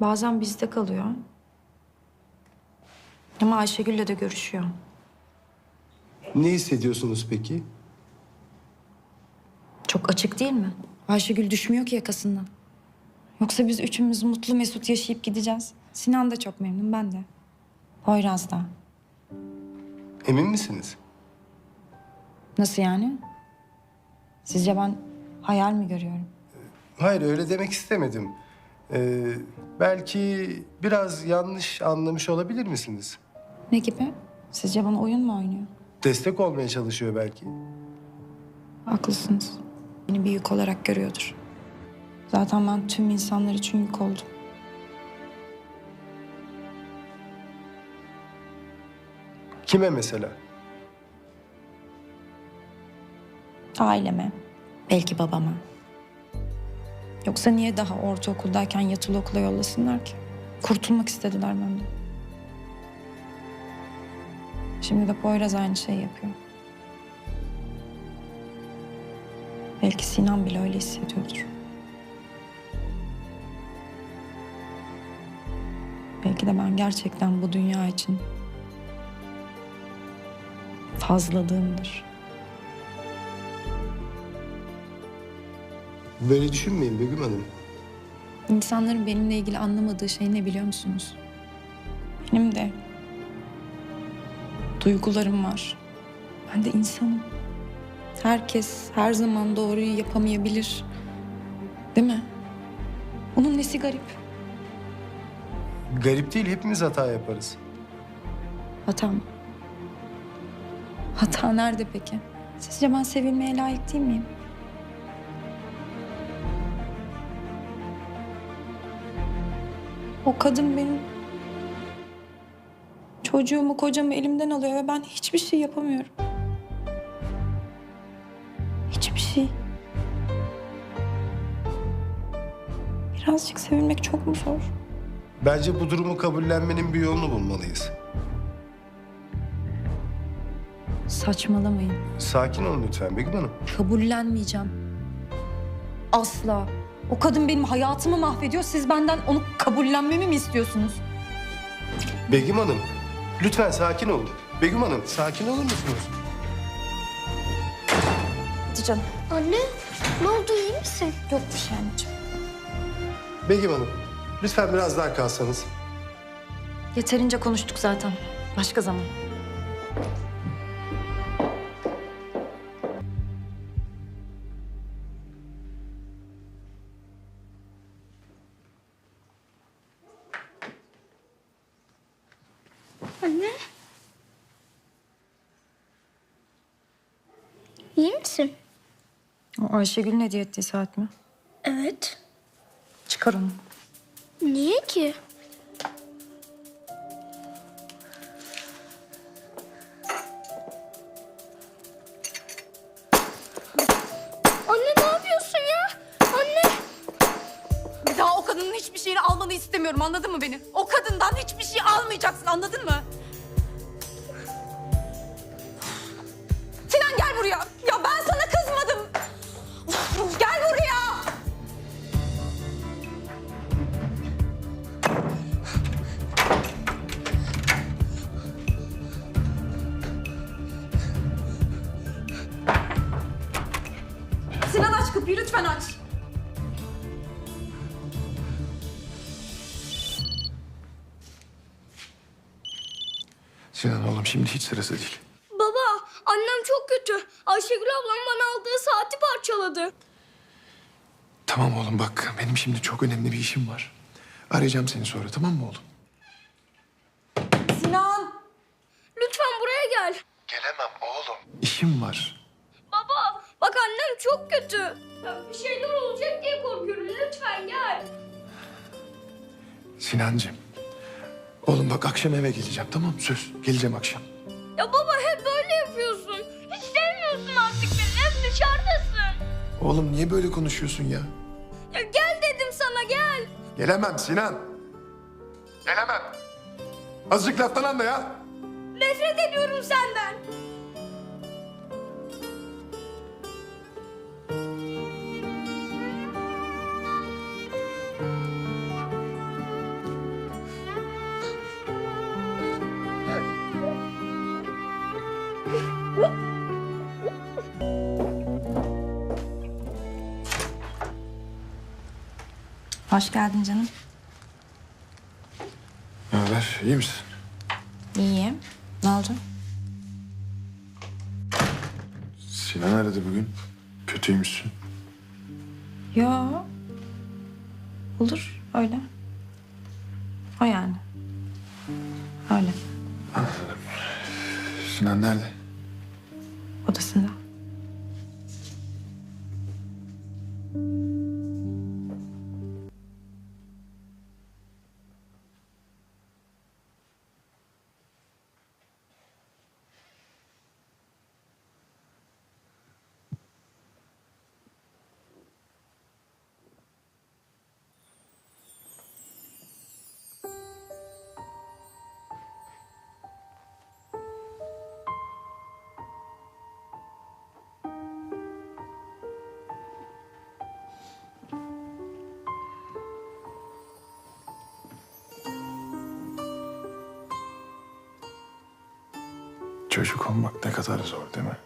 Bazen bizde kalıyor. Ama Ayşegül'le de görüşüyor. Ne hissediyorsunuz peki? Çok açık değil mi? Ayşegül düşmüyor ki yakasından. Yoksa biz üçümüz mutlu mesut yaşayıp gideceğiz. Sinan da çok memnun, ben de. Poyraz da. Emin misiniz? Nasıl yani? Sizce ben hayal mi görüyorum? Hayır öyle demek istemedim. Ee, belki biraz yanlış anlamış olabilir misiniz? Ne gibi? Sizce bana oyun mu oynuyor? Destek olmaya çalışıyor belki. Haklısınız. Beni bir yük olarak görüyordur. Zaten ben tüm insanlar için yük oldum. Kime mesela? Aileme, belki babama. Yoksa niye daha ortaokuldayken yatılı okula yollasınlar ki? Kurtulmak istediler benden. Şimdi de Poyraz aynı şeyi yapıyor. Belki Sinan bile öyle hissediyordur. Belki de ben gerçekten bu dünya için fazlalığımdır. Böyle düşünmeyin Begüm Hanım. İnsanların benimle ilgili anlamadığı şey ne biliyor musunuz? Benim de duygularım var. Ben de insanım. Herkes her zaman doğruyu yapamayabilir. Değil mi? Onun nesi garip? Garip değil hepimiz hata yaparız. Hatam. Hata nerede peki? Sizce ben sevilmeye layık değil miyim? O kadın benim çocuğumu, kocamı elimden alıyor ve ben hiçbir şey yapamıyorum. Hiçbir şey. Birazcık sevilmek çok mu zor? Bence bu durumu kabullenmenin bir yolunu bulmalıyız. Saçmalamayın. Sakin olun lütfen Begüm Hanım. Kabullenmeyeceğim. Asla. O kadın benim hayatımı mahvediyor. Siz benden onu kabullenmemi mi istiyorsunuz? Begüm Hanım, lütfen sakin olun. Begüm Hanım, sakin olur musunuz? Hadi canım. Anne ne oldu iyi misin? Yok bir şey anneciğim. Begüm Hanım, lütfen biraz daha kalsanız. Yeterince konuştuk zaten. Başka zaman. Anne. İyi misin? O Ayşegül'ün hediye ettiği saat mi? Evet. Çıkar onu. Niye ki? İstemiyorum anladın mı beni? O kadından hiçbir şey almayacaksın anladın mı? Sinan gel buraya. Ya ben sana kızmadım. Gel buraya. Sinan aç kapıyı lütfen aç. Oğlum şimdi hiç sırası değil. Baba annem çok kötü. Ayşegül ablam bana aldığı saati parçaladı. Tamam oğlum bak benim şimdi çok önemli bir işim var. Arayacağım seni sonra tamam mı oğlum? Sinan. Lütfen buraya gel. Gelemem oğlum. İşim var. Baba bak annem çok kötü. Bir şeyler olacak diye korkuyorum. Lütfen gel. Sinancığım. Oğlum bak akşam eve geleceğim tamam mı? Söz geleceğim akşam. Ya baba hep böyle yapıyorsun. Hiç sevmiyorsun artık beni. Hep dışarıdasın. Oğlum niye böyle konuşuyorsun ya? Ya gel dedim sana gel. Gelemem Sinan. Gelemem. Azıcık laftan anla ya. Nefret ediyorum senden. Hoş geldin canım. Ne haber? İyi misin? İyiyim. Ne oldu? Sinan aradı bugün. Kötüymüşsün. Yo. Olur öyle. O yani. Öyle. Sinan nerede? 我的。Çocuk olmak ne kadar zor değil mi?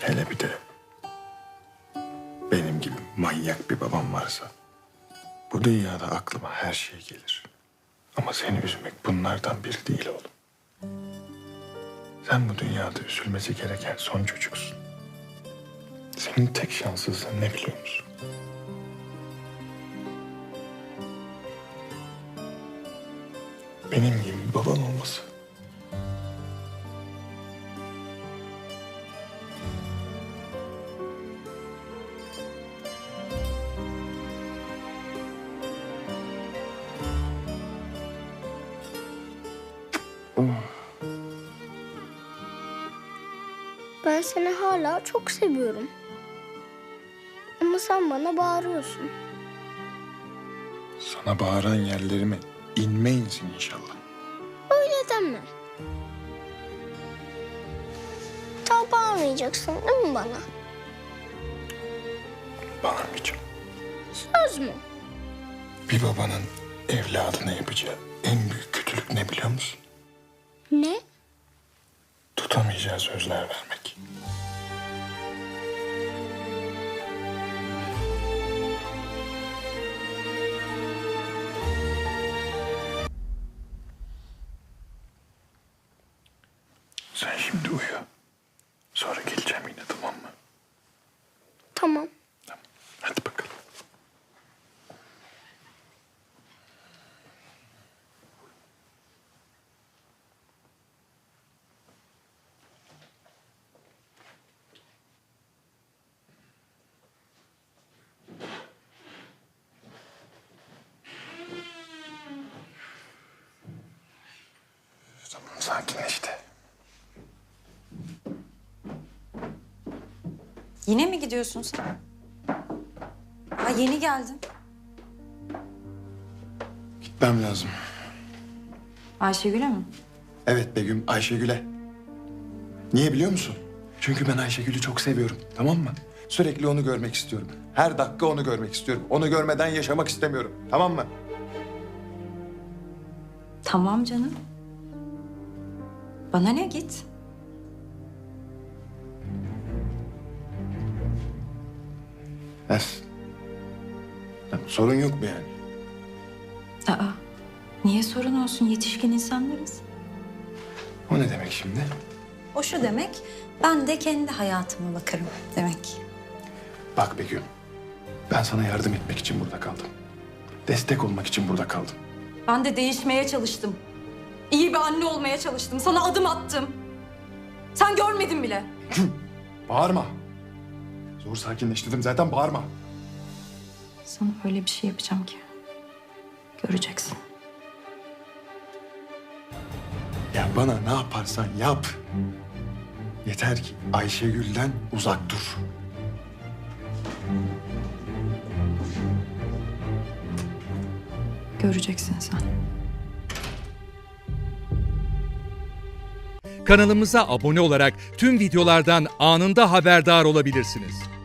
Hele bir de benim gibi manyak bir babam varsa bu dünyada aklıma her şey gelir. Ama seni üzmek bunlardan biri değil oğlum. Sen bu dünyada üzülmesi gereken son çocuksun. Senin tek şanssızlığın ne biliyor musun? Benim gibi baban olması. Ben seni hala çok seviyorum. Ama sen bana bağırıyorsun. Sana bağıran yerlerime inme insin inşallah. Öyle deme. Daha bağırmayacaksın değil mi bana? Bağırmayacağım. Söz mü? Bir babanın evladına yapacağı en büyük kötülük ne biliyor musun? Ne? Tutamayacağı sözler vermek. Hadi bakalım. Tamam sakinleşti. Yine mi gidiyorsun sen? Ha yeni geldin. Gitmem lazım. Ayşegül'e mi? Evet Begüm, Ayşegül'e. Niye biliyor musun? Çünkü ben Ayşegül'ü çok seviyorum, tamam mı? Sürekli onu görmek istiyorum. Her dakika onu görmek istiyorum. Onu görmeden yaşamak istemiyorum, tamam mı? Tamam canım. Bana ne git? Es. Sorun yok mu yani? Aa, niye sorun olsun? Yetişkin insanlarız. O ne demek şimdi? O şu demek, ben de kendi hayatıma bakarım demek. Bak Begüm, ben sana yardım etmek için burada kaldım. Destek olmak için burada kaldım. Ben de değişmeye çalıştım. İyi bir anne olmaya çalıştım. Sana adım attım. Sen görmedin bile. Bağırma. Zor sakinleştirdim zaten bağırma. Sana öyle bir şey yapacağım ki. Göreceksin. Ya bana ne yaparsan yap. Yeter ki Ayşegül'den uzak dur. Göreceksin sen. Kanalımıza abone olarak tüm videolardan anında haberdar olabilirsiniz.